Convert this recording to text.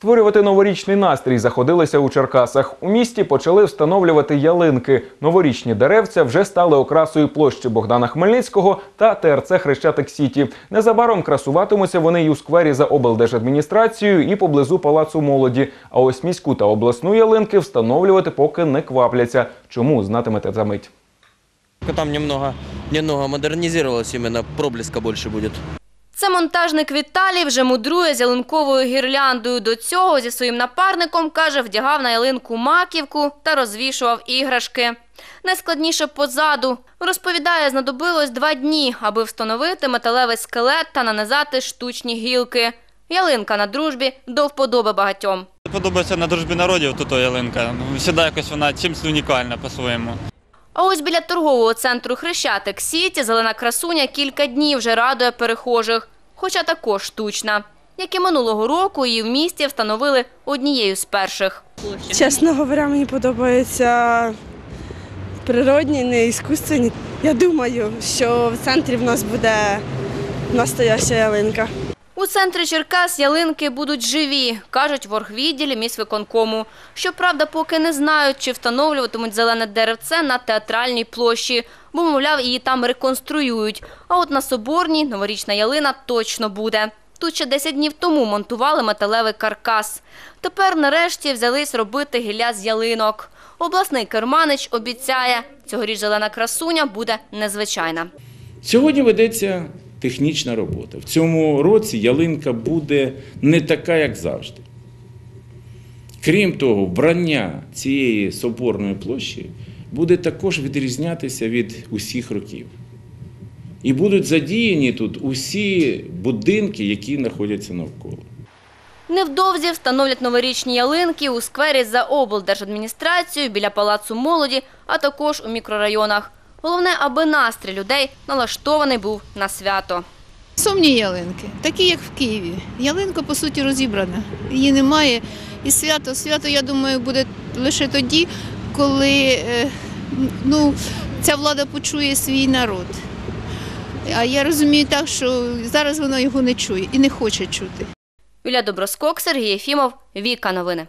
Створювати новорічний настрій заходилися у Черкасах. У місті почали встановлювати ялинки. Новорічні деревця вже стали окрасою площі Богдана Хмельницького та ТРЦ Хрещатик Сіті. Незабаром красуватимуться вони й у сквері за облдержадміністрацією і поблизу палацу молоді. А ось міську та обласну ялинки встановлювати поки не квапляться. Чому знатимете за мить? Там немного, немного модернизировалось, именно проблеска больше будет. Це монтажник Віталій вже мудрує з ялинковою гірляндою. До цього зі своїм напарником, каже, вдягав на ялинку маківку та розвішував іграшки. Найскладніше позаду. Розповідає, знадобилось два дні, аби встановити металевий скелет та нанизати штучні гілки. Ялинка на дружбі до вподоби багатьом. Подобається на дружбі народів тут ялинка. Ну, Всегда якось вона чимось унікальна по-своєму. А ось біля торгового центру Хрещатик Сіті зелена красуня кілька днів вже радує перехожих, хоча також штучна. Як і минулого року, її в місті встановили однією з перших. Чесно говоря, мені подобаються природні, не іскусственні. Я думаю, що в центрі в нас буде настояща ялинка. У центрі Черкас ялинки будуть живі, кажуть в оргвідділі міськвиконкому. Щоправда, поки не знають, чи встановлюватимуть зелене деревце на театральній площі, бо, мовляв, її там реконструюють. А от на Соборній новорічна ялина точно буде. Тут ще 10 днів тому монтували металевий каркас. Тепер нарешті взялись робити гілля з ялинок. Обласний керманич обіцяє, цьогоріч зелена красуня буде незвичайна. Сьогодні ведеться технічна робота. В цьому році ялинка буде не така, як завжди. Крім того, вбрання цієї соборної площі буде також відрізнятися від усіх років. І будуть задіяні тут усі будинки, які знаходяться навколо. Невдовзі встановлять новорічні ялинки у сквері за облдержадміністрацією, біля палацу молоді, а також у мікрорайонах. Головне, аби настрій людей налаштований був на свято. Сумні ялинки, такі як в Києві. Ялинка по суті розібрана. Її немає. І свято, свято, я думаю, буде лише тоді, коли е, ну, ця влада почує свій народ. А я розумію так, що зараз вона його не чує і не хоче чути. Юлія Доброскок, Сергій Єфімов, Віка Новини.